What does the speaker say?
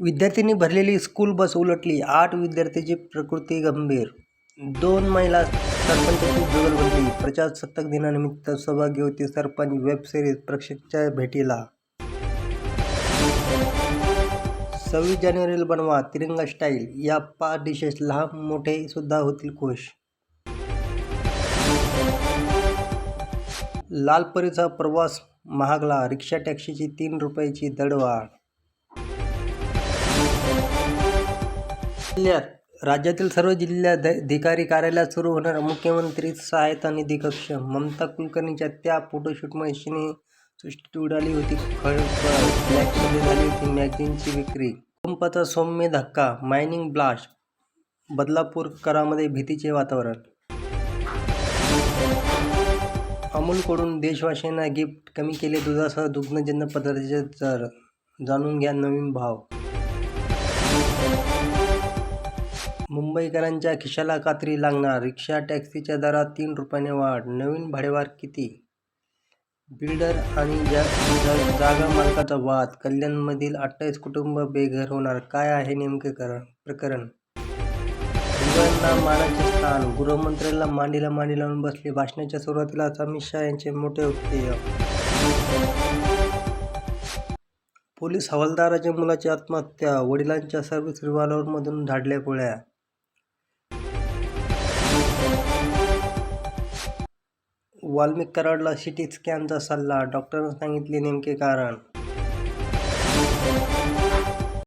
विद्यार्थ्यांनी भरलेली school bus उलटली. आठ विद्यार्थ्यांची प्रकृती गंभीर. दोन महिला सरपंचाची जुगलबंदी प्रजासत्ताक दिनानिमित्त सहभागी होती सरपंच वेब सिरीज प्रेक्षकांच्या भेटीला. सव्वीस जानेवारीला बनवा तिरंगा स्टाईल. या पाच डिशेस लहान मोठे सुद्धा होतील खुश. लालपरीचा प्रवास महागला. रिक्षा टॅक्सीची तीन रुपयाची दडवाढ. जिल्ह्यात राज्यातील सर्व जिल्ह्यात अधिकारी कार्यालयात सुरू होणार मुख्यमंत्री सहायता निधी कक्ष. ममता कुलकर्णीच्या त्या फोटोशूट मशीने सृष्टी उडाली होती. ब्लॅकमध्ये झाली होती. मॅगझिनची विक्री. भूकंपाचा सौम्य धक्का. मायनिंग ब्लास्ट बदलापूर करामध्ये भीतीचे वातावरण. अमूलकडून देशवासियांना गिफ्ट. कमी केले दुधासह दुग्धजन्य पदार्थाचे दर. जाणून घ्या नवीन भाव. मुंबईकरांच्या खिशाला कात्री लागणार. रिक्षा टॅक्सीच्या दरात तीन रुपयाने वाढ. नवीन भाडेवार किती? बिल्डर आणि जागा मालकाचा वाद. कल्याणमधील अठ्ठावीस कुटुंब बेघर होणार. काय आहे नेमके कर प्रकरण? मुघलांना मानाचे स्थान. गृहमंत्र्याला मांडीला मांडी लावून बसले. भाषणाच्या सुरुवातीलाच अमित शहा यांचे मोठे वक्तव्य. पोलीस हवालदाराच्या मुलाची आत्महत्या. वडिलांच्या सर्व्हिस रिव्हॉल्व्हरमधून झाडल्या गोळ्या वाल्मिक कराडला सिटी स्कॅनचा सल्ला डॉक्टरांनी सांगितले नेमके कारण?